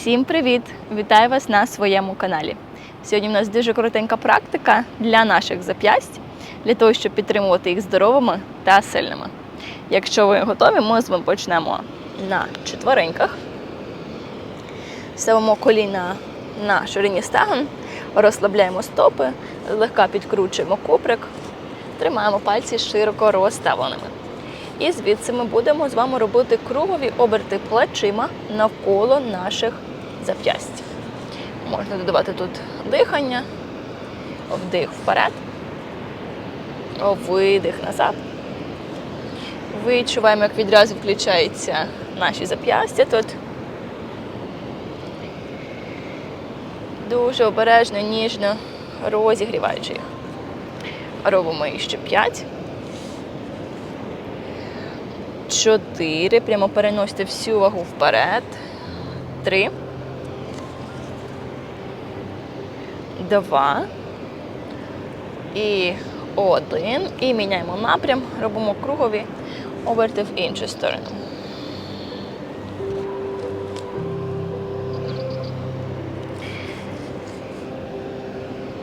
Всім привіт! Вітаю вас на своєму каналі. Сьогодні в нас дуже коротенька практика для наших зап'ясть, для того, щоб підтримувати їх здоровими та сильними. Якщо ви готові, ми з вами почнемо на четвереньках. Ставимо коліна на ширині стегон, розслабляємо стопи, злегка підкручуємо куприк, тримаємо пальці широко розставленими. І звідси ми будемо з вами робити кругові оберти плечима навколо наших зап'ясть. Можна додавати тут дихання, вдих вперед, видих назад. Відчуваємо, як відразу включаються наші зап'ястя тут. Дуже обережно, ніжно розігріваючи їх. Робимо їх ще 5. Чотири. Прямо переносите всю вагу вперед. Три. Два. І один. І міняємо напрям. Робимо кругові оберти в іншу сторону.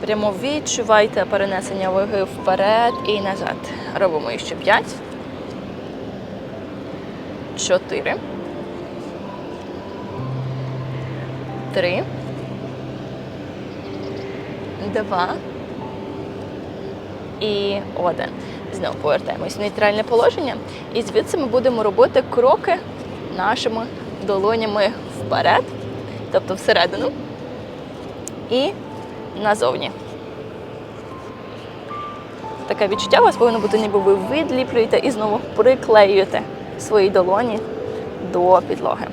Прямо відчувайте перенесення ваги вперед і назад. Робимо ще п'ять. Чотири. Три. Два. І один. Знову повертаємось в нейтральне положення. І звідси ми будемо робити кроки нашими долонями вперед, тобто всередину і назовні. Таке відчуття у вас повинно бути, ніби ви відліплюєте і знову приклеюєте свої долоні до підлоги.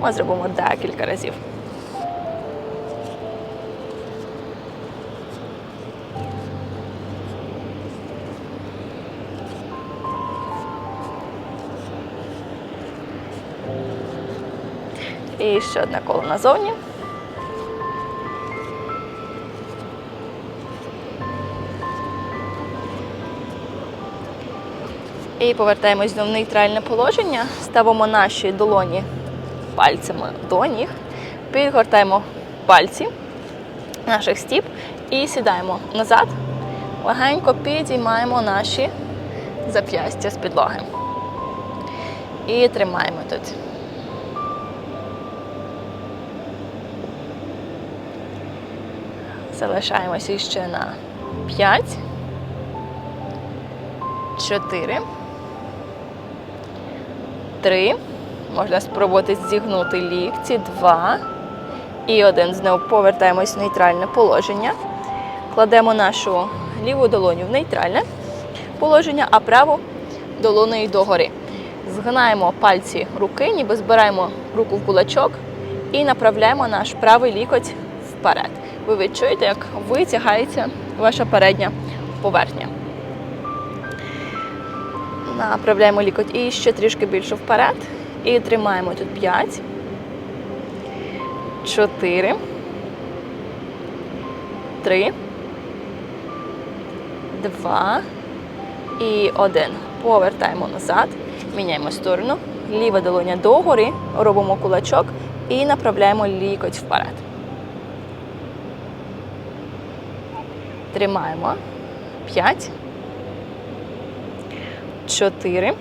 Ми зробимо декілька разів. І ще одне коло назовні. І повертаємось до нейтральне положення. Ставимо наші долоні пальцями до ніг, підгортаємо пальці наших стіп і сідаємо назад. Легенько підіймаємо наші зап'ястя з підлоги. І тримаємо тут. Залишаємося ще на 5, 4, Три. Можна спробувати зігнути лікті. Два. І один. Знову повертаємось в нейтральне положення. Кладемо нашу ліву долоню в нейтральне положення, а праву долоною догори. Згинаємо пальці руки, ніби збираємо руку в кулачок і направляємо наш правий лікоть вперед. Ви відчуєте, як витягається ваша передня поверхня. Направляємо лікоть і ще трішки більше вперед. І тримаємо тут 5, 4, 3, 2 і 1. Повертаємо назад, міняємо сторону. Ліва долоня догори, робимо кулачок і направляємо лікоть вперед. Тримаємо 5. Чотири.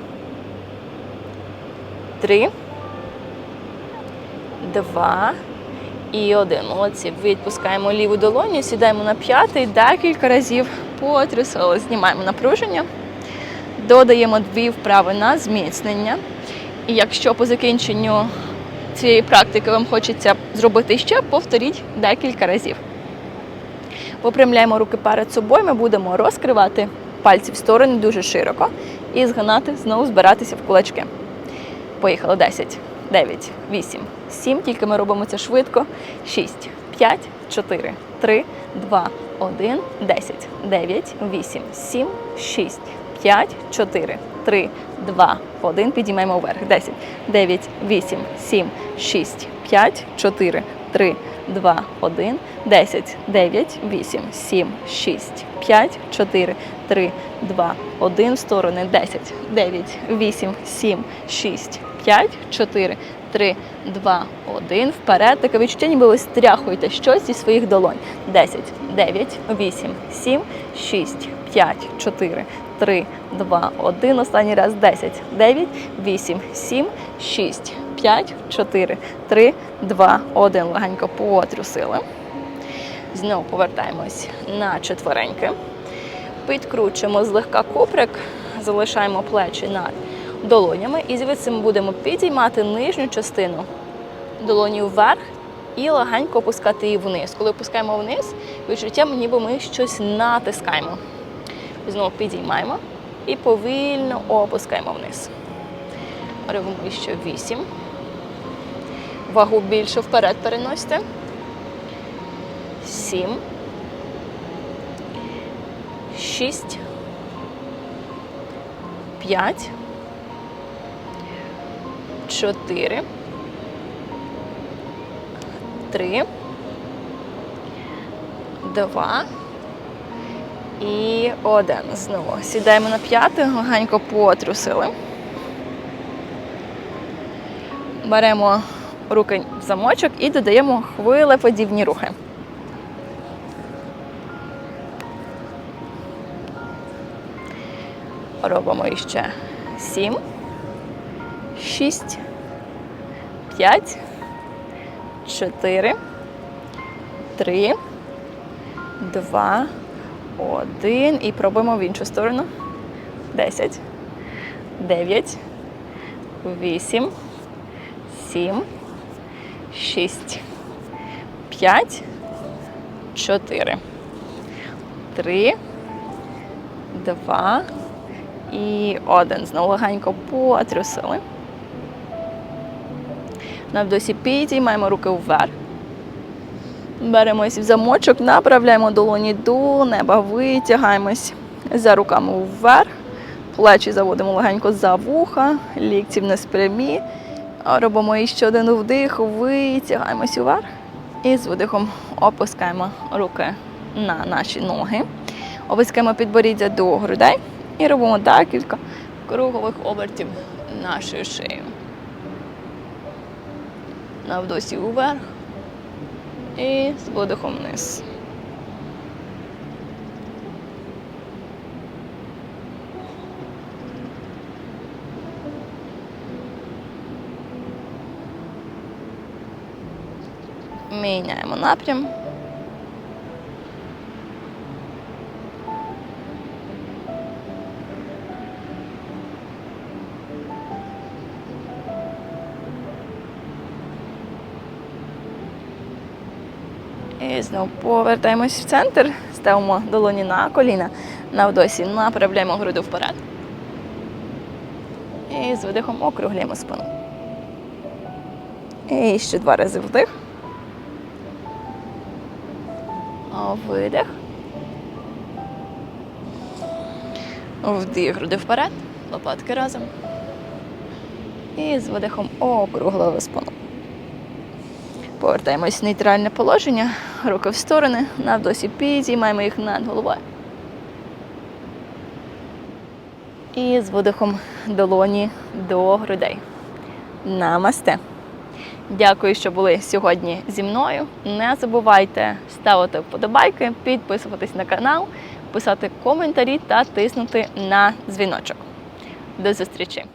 Три. Два. І один. Молодці. Відпускаємо ліву долоню, сідаємо на п'ятий, декілька разів потрясали. Знімаємо напруження. Додаємо дві вправи на зміцнення. І якщо по закінченню цієї практики вам хочеться зробити ще, повторіть декілька разів. Випрямляємо руки перед собою, ми будемо розкривати пальці в сторони дуже широко і згинати, знову збиратися в кулачки. Поїхали 10, 9, 8, 7. Тільки ми робимо це швидко. 6, 5, 4, 3, 2, 1, 10, 9, 8, 7, 6, 5, 4, 3, 2, 1. Підіймаємо вверх. 10, 9, 8, 7, 6, 5, 4, 3, 2, 1, 10, 9, 8, 7, 6, 5, 4, 3, 2, 1 в сторони. 10, 9, 8, 7, 6, 5, 4, 3, 2, 1. Вперед. Таке відчуття, ніби ви стряхуєте щось зі своїх долонь. 10, 9, 8, 7, 6, 5, 4, 3, 2, 1. Останній раз 10, 9, 8, 7, 6, 5, 4, 3, 2, 1. Легенько потрусили. Знову повертаємось на четвереньки. Підкручуємо злегка куприк, залишаємо плечі над долонями і звідси ми будемо підіймати нижню частину долоні вверх і легенько опускати її вниз. Коли опускаємо вниз, відчуття ніби ми щось натискаємо. Знову підіймаємо і повільно опускаємо вниз. Робимо ще 8. Вагу більше вперед переносите. 7. 6. 5. 4. 3. 2. І один. Знову сідаємо на п'яти, легенько потрусили. Беремо руки в замочок і додаємо хвилеподібні рухи. Робимо іще 7, 6, 5, 4, 3, 2, 1. І пробуємо в іншу сторону. 10, 9, 8, 7, 6, 5, 4, 3, 2, і один. Знову легенько потрусили. На вдосі підіймаємо руки вверх. Беремось в замочок, направляємо долоні до неба, витягаємось за руками вверх. Плечі заводимо легенько за вуха, лікті вниз прямі. Робимо іще один вдих, витягаємось вверх. І з видихом опускаємо руки на наші ноги. Опускаємо підборіддя до грудей. І робимо декілька кругових обертів нашою шиєю. На вдосі уверх і з видихом вниз. Міняємо напрям. І знову повертаємось в центр, ставимо долоні на коліна, на вдосі направляємо груди вперед. І з видихом округляємо спину. І ще два рази вдих. Видих. Вдих, груди вперед, лопатки разом. І з видихом округлили спину. Повертаємось в нейтральне положення, руки в сторони, на вдосі підіймаємо їх над головою. І з видихом долоні до грудей. Намасте. Дякую, що були сьогодні зі мною. Не забувайте ставити вподобайки, підписуватись на канал, писати коментарі та тиснути на дзвіночок. До зустрічі!